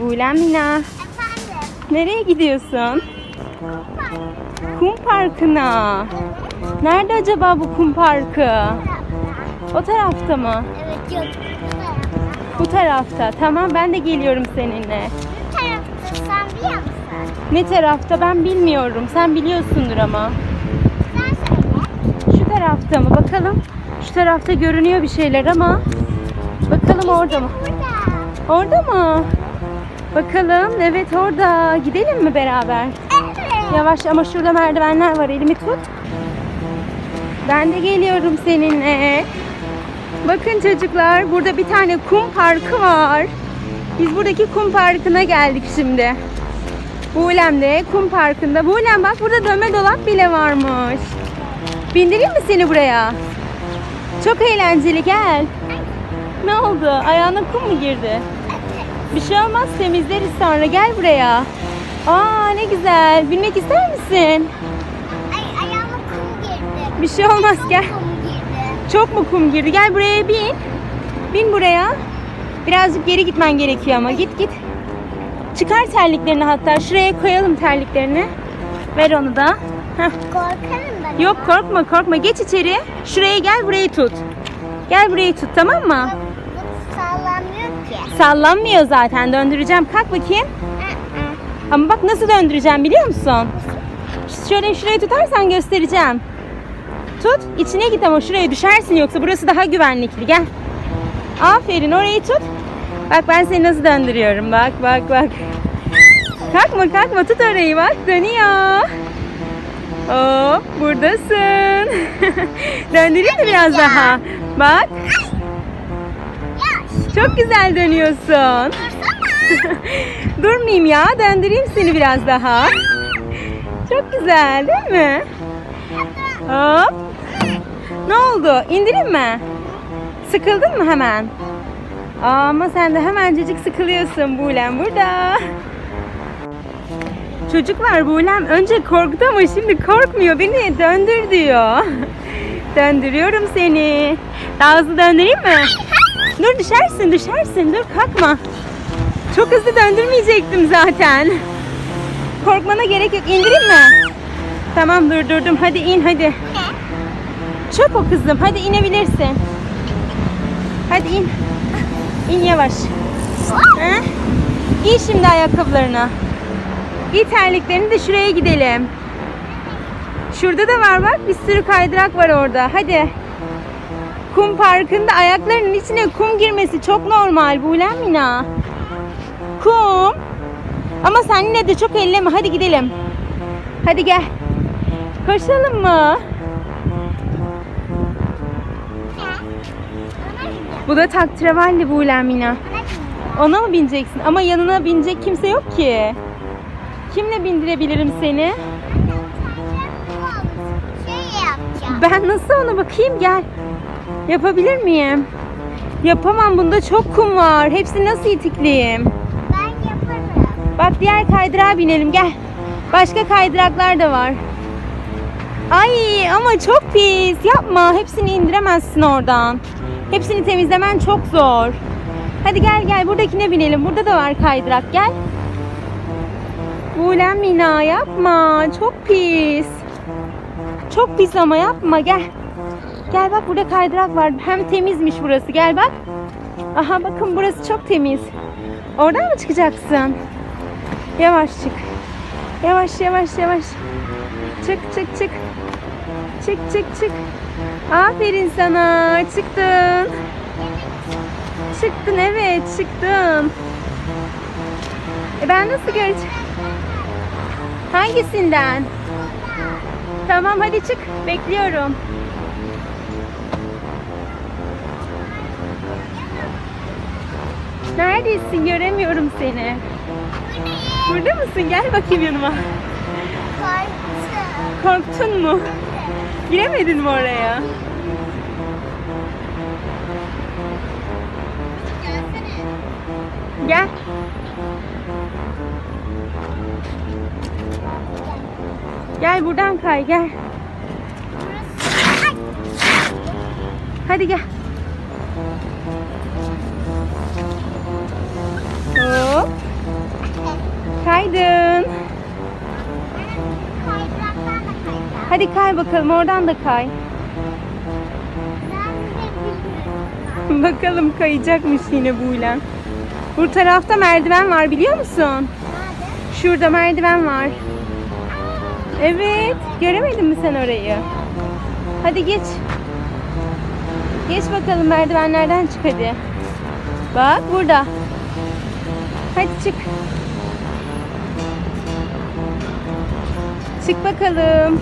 Buğlem Mina. Efendim. Nereye gidiyorsun? Kum parkına. Nerede acaba bu kum parkı? O tarafta mı? Evet yok. Bu tarafta. Tamam ben de geliyorum seninle. Bu tarafta sen biliyor musun? Ne tarafta ben bilmiyorum. Sen biliyorsundur ama. Sen söyle. Şu tarafta mı? Bakalım. Şu tarafta görünüyor bir şeyler ama. Bakalım orada mı? Burada. Orada mı? Bakalım. Evet orada. Gidelim mi beraber? Evet. Yavaş ama şurada merdivenler var. Elimi tut. Ben de geliyorum seninle. Bakın çocuklar burada bir tane kum parkı var. Biz buradaki kum parkına geldik şimdi. Buğlem de kum parkında. Buğlem bak burada dönme dolap bile varmış. Bindireyim mi seni buraya? Çok eğlenceli gel. Ne oldu? Ayağına kum mu girdi? Bir şey olmaz temizleriz sonra. Gel buraya. Aa ne güzel. Binmek ister misin? Ay ayağıma kum girdi. Bir şey olmaz Çok gel. kum girdi. Çok mu kum girdi? Gel buraya bin. Bin buraya. Birazcık geri gitmen gerekiyor ama. Git git. Çıkar terliklerini hatta. Şuraya koyalım terliklerini. Ver onu da. Heh. Korkarım ben. Yok korkma korkma. Geç içeri. Şuraya gel burayı tut. Gel burayı tut tamam mı? Sallanmıyor zaten. Döndüreceğim. Kalk bakayım. Ama bak nasıl döndüreceğim biliyor musun? Şöyle şurayı tutarsan göstereceğim. Tut. içine git ama şuraya düşersin yoksa burası daha güvenlikli. Gel. Aferin orayı tut. Bak ben seni nasıl döndürüyorum. Bak bak bak. Kalkma kalkma tut orayı bak dönüyor. Hop buradasın. Döndüreyim mi biraz daha? Bak çok güzel dönüyorsun. Durmayayım ya. Döndüreyim seni biraz daha. Çok güzel değil mi? Hop. Ne oldu? İndireyim mi? Sıkıldın mı hemen? Ama sen de hemencecik sıkılıyorsun Buğlem burada. Çocuklar Buğlem önce korktu ama şimdi korkmuyor. Beni döndür diyor. Döndürüyorum seni. Daha hızlı döndüreyim mi? Dur düşersin düşersin. Dur kalkma. Çok hızlı döndürmeyecektim zaten. Korkmana gerek yok. İndireyim mi? Tamam durdurdum. Hadi in hadi. Çöp o kızım. Hadi inebilirsin. Hadi in. İn yavaş. He? Giy şimdi ayakkabılarını. Giy terliklerini de şuraya gidelim. Şurada da var bak. Bir sürü kaydırak var orada. Hadi. Kum parkında ayaklarının içine kum girmesi çok normal. Buğlem Mina. Kum. Ama sen yine de çok elleme. Hadi gidelim. Hadi gel. Koşalım mı? Bu da taktrevalli Buğlem Mina. Ona mı bineceksin? Ama yanına binecek kimse yok ki. Kimle bindirebilirim seni? Şey yapacağım. Ben nasıl ona bakayım gel. Yapabilir miyim? Yapamam bunda çok kum var. Hepsini nasıl itikleyeyim? Ben yaparım. Bak diğer kaydırağa binelim gel. Başka kaydıraklar da var. Ay ama çok pis. Yapma. Hepsini indiremezsin oradan. Hepsini temizlemen çok zor. Hadi gel gel buradakine binelim. Burada da var kaydırak gel. Buğlem Mina yapma. Çok pis. Çok pis ama yapma gel. Gel bak burada kaydırak var. Hem temizmiş burası. Gel bak. Aha bakın burası çok temiz. Oradan mı çıkacaksın? Yavaş çık. Yavaş yavaş yavaş. Çık çık çık. Çık çık çık. Aferin sana. Çıktın. Çıktın evet çıktın. E ben nasıl göreceğim? Hangisinden? Tamam hadi çık. Bekliyorum. Neredesin? Göremiyorum seni. Burada mısın? Gel bakayım yanıma. Korktum. Korktun mu? Giremedin mi oraya? Gel. Gel buradan kay gel. Hadi gel. Kaydın. Hadi kay bakalım oradan da kay. bakalım kayacakmış yine Buğla. Bu tarafta merdiven var biliyor musun? Şurada merdiven var. Evet. Göremedin mi sen orayı? Hadi geç. Geç bakalım merdivenlerden çık hadi. Bak burada. Hadi çık. Çık bakalım.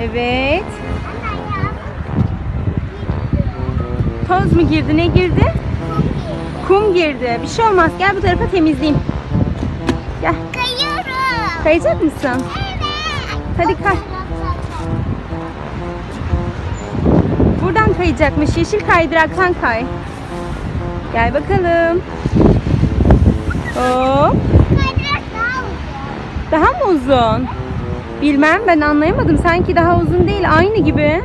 Evet. Toz mu girdi? Ne girdi? Kum girdi. Bir şey olmaz. Gel bu tarafa temizleyeyim. Gel. Kayıyorum. Kayacak mısın? Evet. Hadi kay. Buradan kayacakmış. Yeşil kaydıraktan kay. Gel bakalım. Hop. Daha mı uzun? Bilmem ben anlayamadım. Sanki daha uzun değil. Aynı gibi.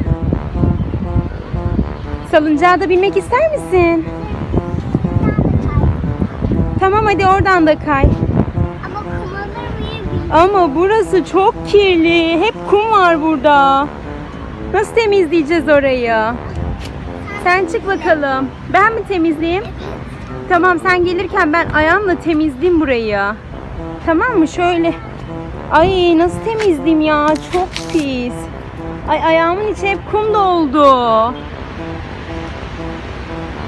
Salıncağa da binmek ister misin? Tamam hadi oradan da kay. Ama burası çok kirli. Hep kum var burada. Nasıl temizleyeceğiz orayı? Sen çık bakalım. Ben mi temizleyeyim? Tamam sen gelirken ben ayağımla temizleyeyim burayı. Tamam mı? Şöyle. Ay nasıl temizleyeyim ya? Çok pis. Ay ayağımın içi hep kum doldu.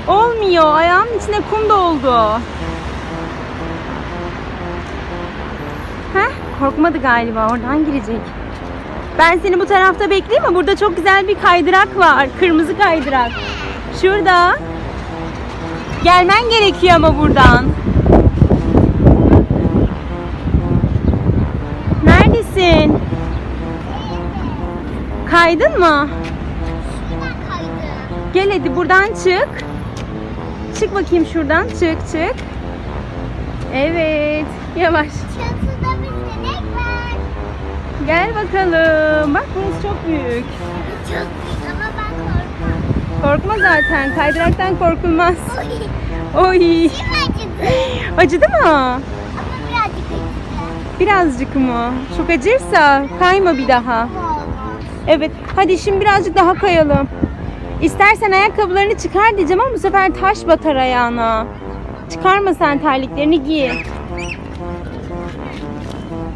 Olmuyor. Ayağımın içine kum doldu. Heh, korkmadı galiba. Oradan girecek. Ben seni bu tarafta bekleyeyim mi? Burada çok güzel bir kaydırak var. Kırmızı kaydırak. Şurada. Gelmen gerekiyor ama buradan. Neredesin? Kaydın mı? Gel hadi buradan çık. Çık bakayım şuradan. Çık çık. Evet. Yavaş. Var. Gel bakalım. Bak burası çok büyük. Çok büyük ama ben korkmam. Korkma zaten. Kaydıraktan korkulmaz. Oy. Oy. Şimdi acıdı. Acıdı mı? Ama birazcık acıdı. Birazcık mı? Çok acırsa kayma bir daha. Evet. Hadi şimdi birazcık daha kayalım. İstersen ayakkabılarını çıkar diyeceğim ama bu sefer taş batar ayağına. Çıkarma sen terliklerini giy.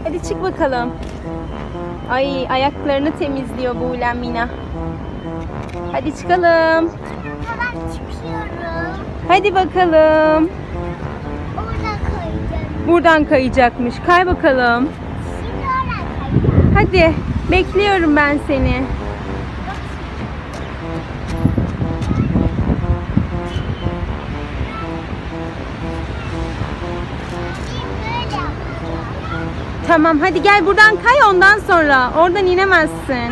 Hadi çık bakalım. Ay ayaklarını temizliyor bu Ulen Mina. Hadi çıkalım. Hemen çıkıyorum. Hadi bakalım. Oradan kayacağım. Buradan kayacakmış. Kay bakalım. Şimdi oradan kayacağım. Hadi. Bekliyorum ben seni. Tamam hadi gel buradan kay ondan sonra. Oradan inemezsin.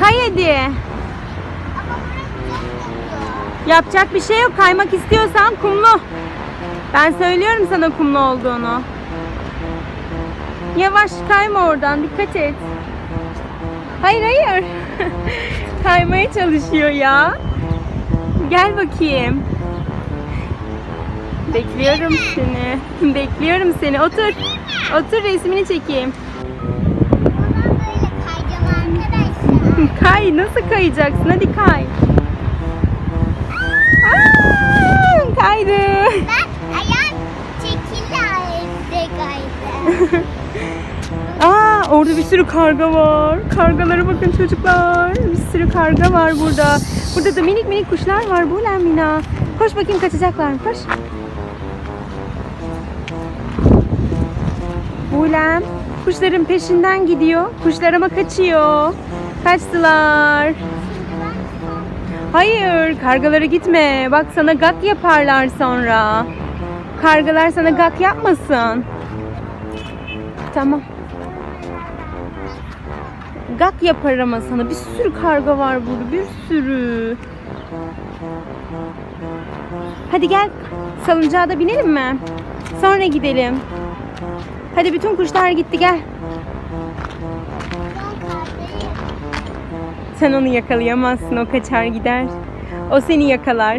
Kay hadi. Yapacak bir şey yok. Kaymak istiyorsan kumlu. Ben söylüyorum sana kumlu olduğunu. Yavaş kayma oradan. Dikkat et. Hayır hayır. Kaymaya çalışıyor ya. Gel bakayım. Bekliyorum seni. Bekliyorum seni. Otur. Otur resmini çekeyim. Kay. Nasıl kayacaksın? Hadi kay. Aa, kaydı. Ben ayağım çekildi kaydı. Aa orada bir sürü karga var. Kargalara bakın çocuklar. Bir sürü karga var burada. Burada da minik minik kuşlar var. Bu Mina. Koş bakayım kaçacaklar mı? Koş. Bulem kuşların peşinden gidiyor. Kuşlar ama kaçıyor. Kaçtılar. Hayır, kargalara gitme. Bak sana gak yaparlar sonra. Kargalar sana gak yapmasın. Tamam. Gak yapar ama sana. Bir sürü karga var burada. Bir sürü. Hadi gel. Salıncağa da binelim mi? Sonra gidelim. Hadi bütün kuşlar gitti gel. Sen onu yakalayamazsın. O kaçar gider. O seni yakalar.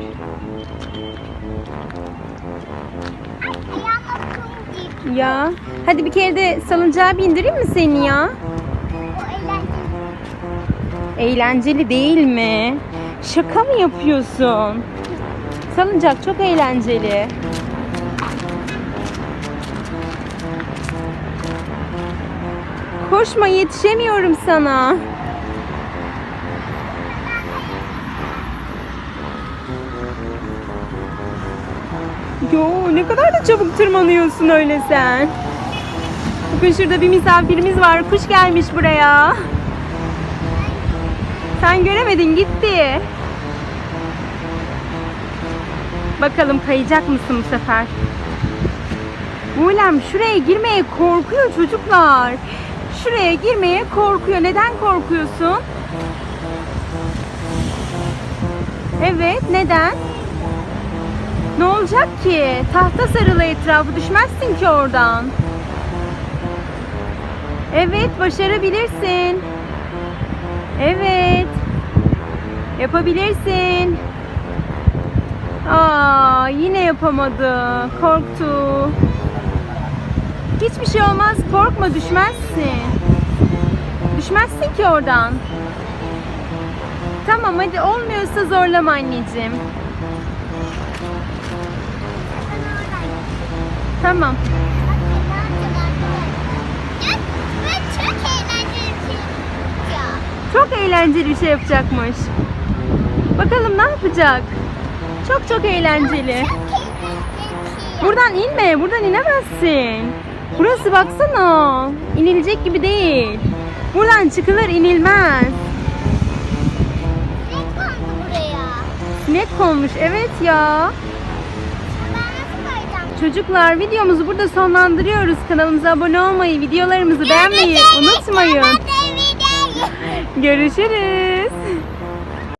Ya hadi bir kere de salıncağa bindireyim mi seni ya? Eğlenceli değil mi? Şaka mı yapıyorsun? Salıncak çok eğlenceli. Koşma yetişemiyorum sana. Yo ne kadar da çabuk tırmanıyorsun öyle sen. Bakın şurada bir misafirimiz var. Kuş gelmiş buraya. Sen göremedin gitti. Bakalım kayacak mısın bu sefer? Bulem şuraya girmeye korkuyor çocuklar. Şuraya girmeye korkuyor. Neden korkuyorsun? Evet, neden? Ne olacak ki? Tahta sarılı etrafı düşmezsin ki oradan. Evet, başarabilirsin. Evet. Yapabilirsin. Aa, yine yapamadı. Korktu. Hiçbir şey olmaz. Korkma, düşmezsin. Düşmezsin ki oradan. Tamam hadi olmuyorsa zorlama anneciğim. Tamam. Çok eğlenceli bir şey yapacağım. Çok eğlenceli bir şey yapacakmış. Bakalım ne yapacak? Çok çok eğlenceli. Buradan inme, buradan inemezsin. Burası baksana. İnilecek gibi değil. Buradan çıkılır, inilmez. Ne kondu buraya? Sinek konmuş, evet ya. Ben nasıl koyacağım? Çocuklar videomuzu burada sonlandırıyoruz. Kanalımıza abone olmayı, videolarımızı beğenmeyi unutmayın. Görüşürüz.